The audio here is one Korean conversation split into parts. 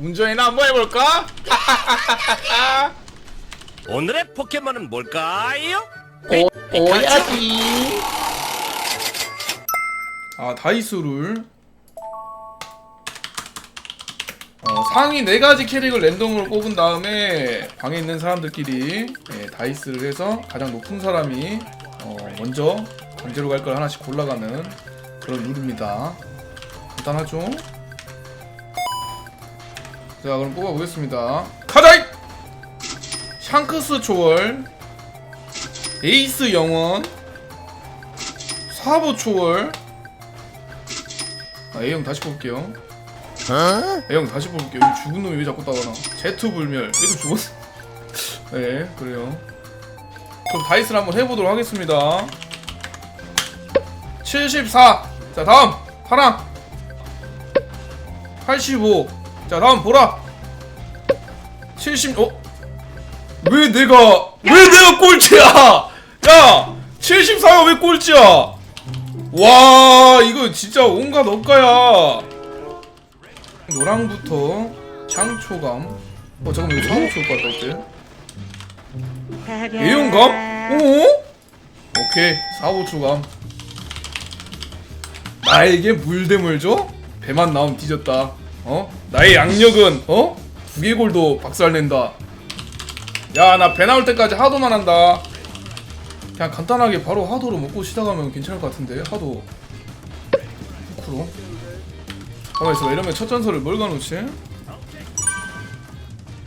운전이나 한번 해볼까? 오늘의 포켓몬은 뭘까요? 오, 오야지. 아 다이스를 어, 상위 4가지 캐릭을 랜덤으로 뽑은 다음에 방에 있는 사람들끼리 예, 다이스를 해서 가장 높은 사람이 어, 먼저 강제로 갈 걸 하나씩 골라가는 그런 룰입니다 간단하죠? 자 그럼 뽑아보겠습니다 가자이! 샹크스 초월 에이스 영원 사보 초월 아, A형 다시 뽑을게요. A형 다시 뽑을게요. 이 죽은 놈이 왜 자꾸 따가나? 제트 불멸. 얘도 죽었어. 네, 그래요. 그럼 다이스를 한번 해보도록 하겠습니다. 74. 자, 다음. 파랑. 85. 자, 다음 보라. 70. 어? 왜 내가 왜 내가 꼴찌야? 야, 74가 왜 꼴찌야? 와 이거 진짜 온갖 억가야 노랑부터 장초감 어 잠깐만 이거 사무 좋을 것 같다 어때? 예용감? 오? 오케이 사고초감 나에게 물대물 줘? 배만 나오면 뒤졌다 어? 나의 양력은 어? 두개골도 박살낸다 야 나 배 나올 때까지 하도만 한다 그냥 간단하게 바로 하도로 먹고 시작하면 괜찮을 것 같은데 하도 후쿠로 가만 있어 이러면 첫 전설을 뭘 가놓지?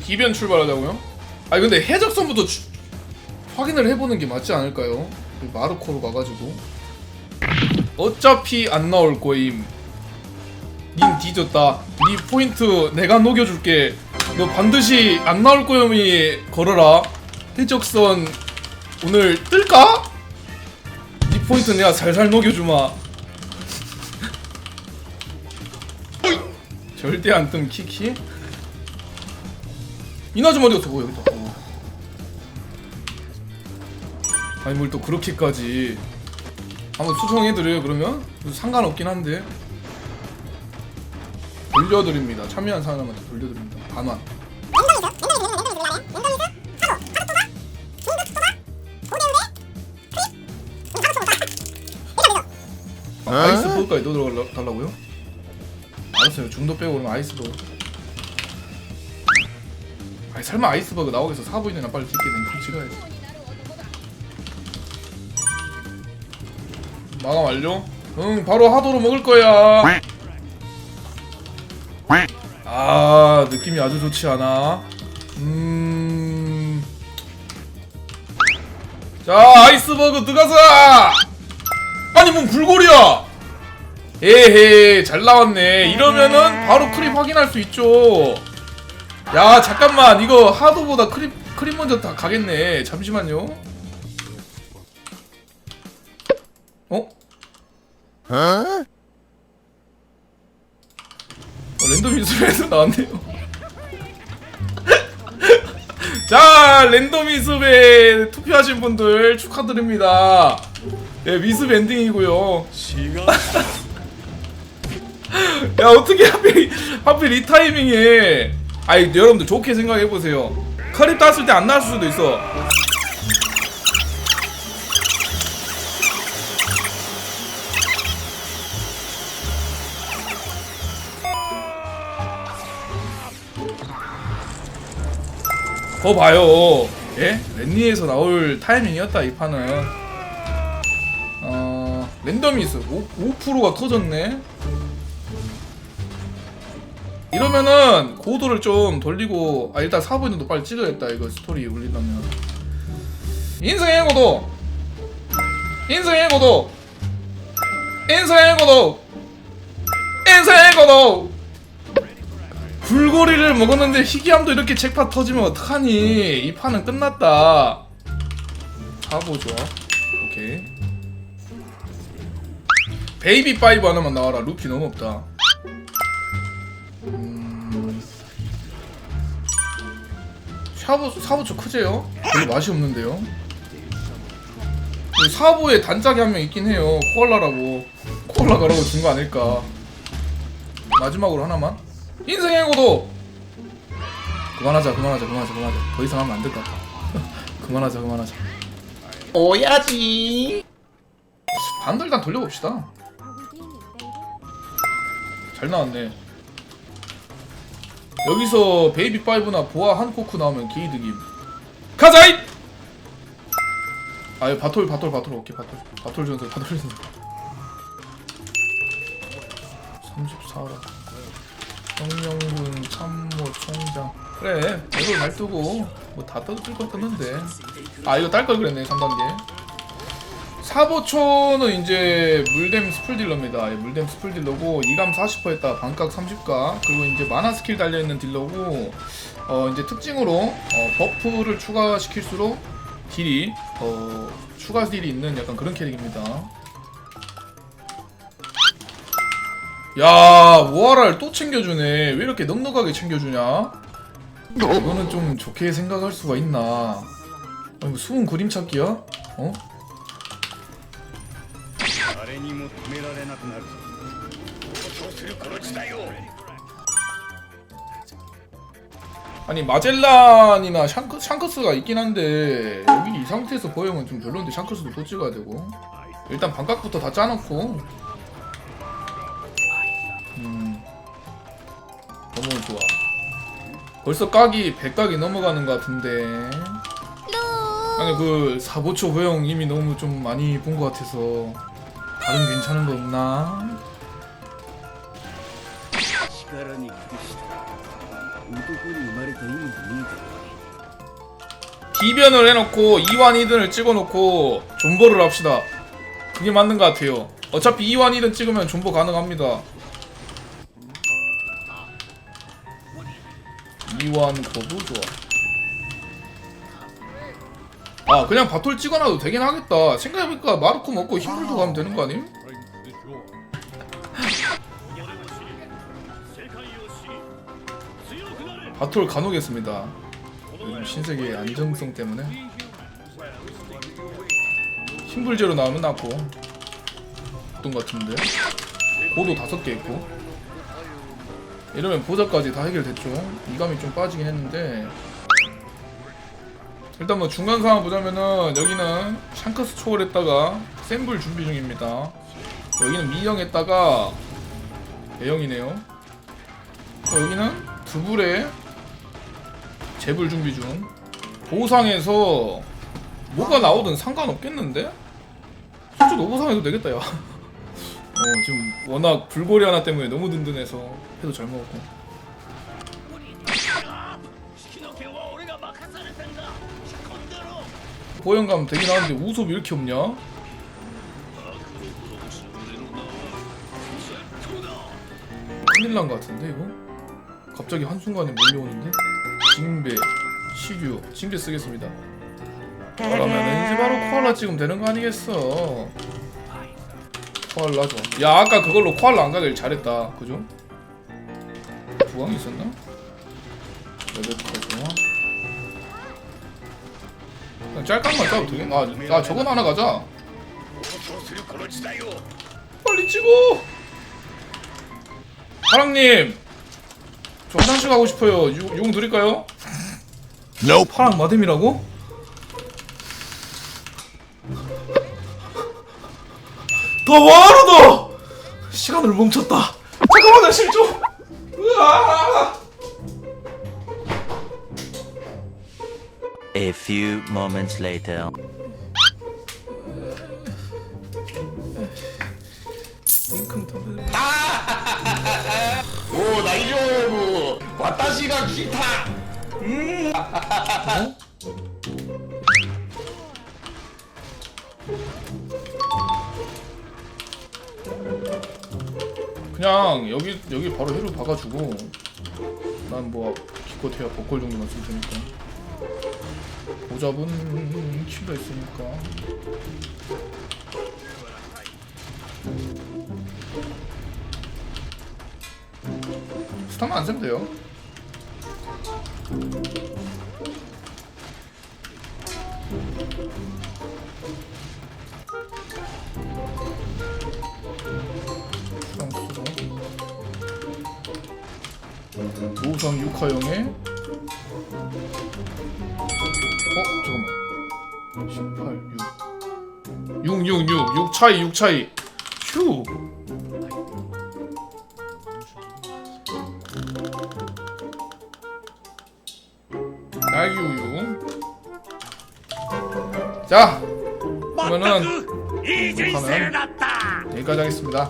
기변 출발하자고요? 아 근데 해적선부터 주- 확인을 해보는 게 맞지 않을까요? 그 마르코로 가가지고 어차피 안 나올 거임 닌 뒤졌다 니 포인트 내가 녹여줄게 너 반드시 안 나올 거임이 걸어라 해적선 오늘 뜰까? 이 포인트 내가 살살 녹여주마 절대 안 뜸 키키 이나좀 어디 갔어? 어, 여기다 어. 아니 뭘 또 그렇게까지 한번 수정해드려요 그러면? 상관없긴 한데 돌려드립니다. 참여한 사람한테 돌려드립니다. 반환 아, 아이스버그까지 또 들어달라고요? 알았어요. 중도 빼고 그러면 아이스버그 아니 설마 아이스버그 나오겠어? 사부인이나 빨리 찍게 되면 그럼 찍어야지. 마감 완료? 응 바로 하도로 먹을 거야 아 느낌이 아주 좋지 않아. 음... 자 아이스버그 들어가서! 아니 뭔 불골이야! 에헤 잘 나왔네. 이러면은 바로 크립 확인할 수 있죠. 야 잠깐만. 이거 하도보다 크립 크립 먼저 다 가겠네. 잠시만요. 어? 어, 랜덤 인수에서 나왔네요. 자 랜덤 인수에 투표하신 분들 축하드립니다. 예 미습 엔딩이고요. 시간 야 어떻게 하필 하필 이 타이밍에 아이 여러분들 좋게 생각해 보세요. 커립 땄을 때 안 나왔을 수도 있어 거 봐요. 예? 랜니에서 나올 타이밍이었다 이 판은. 어... 랜덤이스 5, 5%가 터졌네. 이러면은 고도를 좀 돌리고 아 일단 사부인도 빨리 찍어야겠다 이거 스토리 올리려면. 인생의 고도! 인생의 고도! 인생의 고도! 인생의 고도 불고리를 먹었는데 희귀함도 이렇게 잭팟 터지면 어떡하니 이 판은 끝났다 사보 좋아 오케이 베이비 파이브 하나만 나와라 루피 너무 없다 샤브 사보초 크제요? 별로 맛이 없는데요. 그 사보에 단짝이 한 명 있긴 해요. 코알라라고. 코알라 가라고 준 거 아닐까. 마지막으로 하나만. 인생의 고도. 그만하자 그만하자 그만하자 그만하자. 더 이상 하면 안 될 것 같아. 그만하자 그만하자. 오야지. 반도 일단 돌려봅시다. 잘 나왔네. 여기서 베이비 5나 보아 한코크 나오면 게이드김 가자잇! 아예 바톨 바톨 바톨. 오케이 바톨. 바톨 전설 바톨 전설. 34라 성명군 참모 총장 그래 배도 잘 뜨고 뭐 다 떠도 뜰거 떴는데 아 이거 딸 걸 그랬네 3단계 사보초는 이제 물댐 스풀 딜러입니다. 예, 물댐 스풀 딜러고 이감 40% 했다 반각 30가 그리고 이제 만화 스킬 달려 있는 딜러고 어 이제 특징으로 어 버프를 추가시킬수록 딜이 어 추가 딜이 있는 약간 그런 캐릭입니다. 야 우아랄 또 챙겨주네. 왜 이렇게 넉넉하게 챙겨주냐? 이거는 좀 좋게 생각할 수가 있나? 어, 아니, 숨은 그림 찾기야? 어? 아니 마젤란이나 샹크, 샹크스가 있긴 한데 여기 이 상태에서 보여면 좀 별론데 샹크스도 또 찍어야 되고. 일단 반각부터 다 짜놓고. 너무 좋아. 벌써 깍이 100깍이 넘어가는 것 같은데. 아니 그 사보초 호영 이미 너무 좀 많이 본 것 같아서 다른 괜찮은 거 없나? 비변을 해놓고 이완이든을 찍어놓고 존버를 합시다. 그게 맞는 것 같아요. 어차피 이완이든 찍으면 존버 가능합니다. 2완 거부 좋아. 아 그냥 바톨 찍어놔도 되긴 하겠다. 생각해보니까 마르코 먹고 힘들도 가면 되는 거 아님? 바톨 가놓겠습니다. 요즘 신세계의 안정성 때문에 힘불제로 나오면 낫고 어떤 것 같은데 고도 다섯 개 있고 이러면 보자까지 다 해결됐죠 이감이 좀 빠지긴 했는데 일단 뭐 중간 상황 보자면은 여기는 샹크스 초월했다가 센불 준비 중입니다 여기는 미영 했다가 대형이네요 어, 여기는 두불에 재불 준비 중. 보상에서 뭐가 나오든 상관없겠는데? 솔직히 노보상해도 되겠다 야. 어 지금 워낙 불고리 하나 때문에 너무 든든해서 해도 잘 먹었고. 보영감 되긴 하는데 우섭이 이렇게 없냐? 큰일 난 것 같은데 이거? 갑자기 한순간에 몰려오는데? 징배, 시류, 징배 쓰겠습니다. 그러면 이제 바로 코알라 찍으면 되는 거 아니겠어? 코알라 좋아. 야 아까 그걸로 코알라 안 가길 잘했다. 그죠? 부황이 있었나? 레벨까지 그냥 짤깍만 짜도 되겠나? 아, 아 저건 하나 가자. 빨리 찍어. 파랑님, 저 화장실 가고 싶어요. 용, 용 드릴까요? 파랑 마뎀이라고? 어, 와르도 시간을 멈췄다. 잠깐만 나 실종! 으아! A few moments later. 오, 나이조부. 와타시가 기타. 음 그냥 여기 여기 바로 해로 박아주고 난 뭐 기껏해야 버콜 정도만 쓸 테니까. 보잡은 킬러 있으니까. 스타만 안 쓰면 돼요 5성 6화형에 어 잠깐만. 18 6 6 6 6 6 차이 6 차이. 휴. 딸기 우유. 자 그러면은 이 하는 여기까지 하겠습니다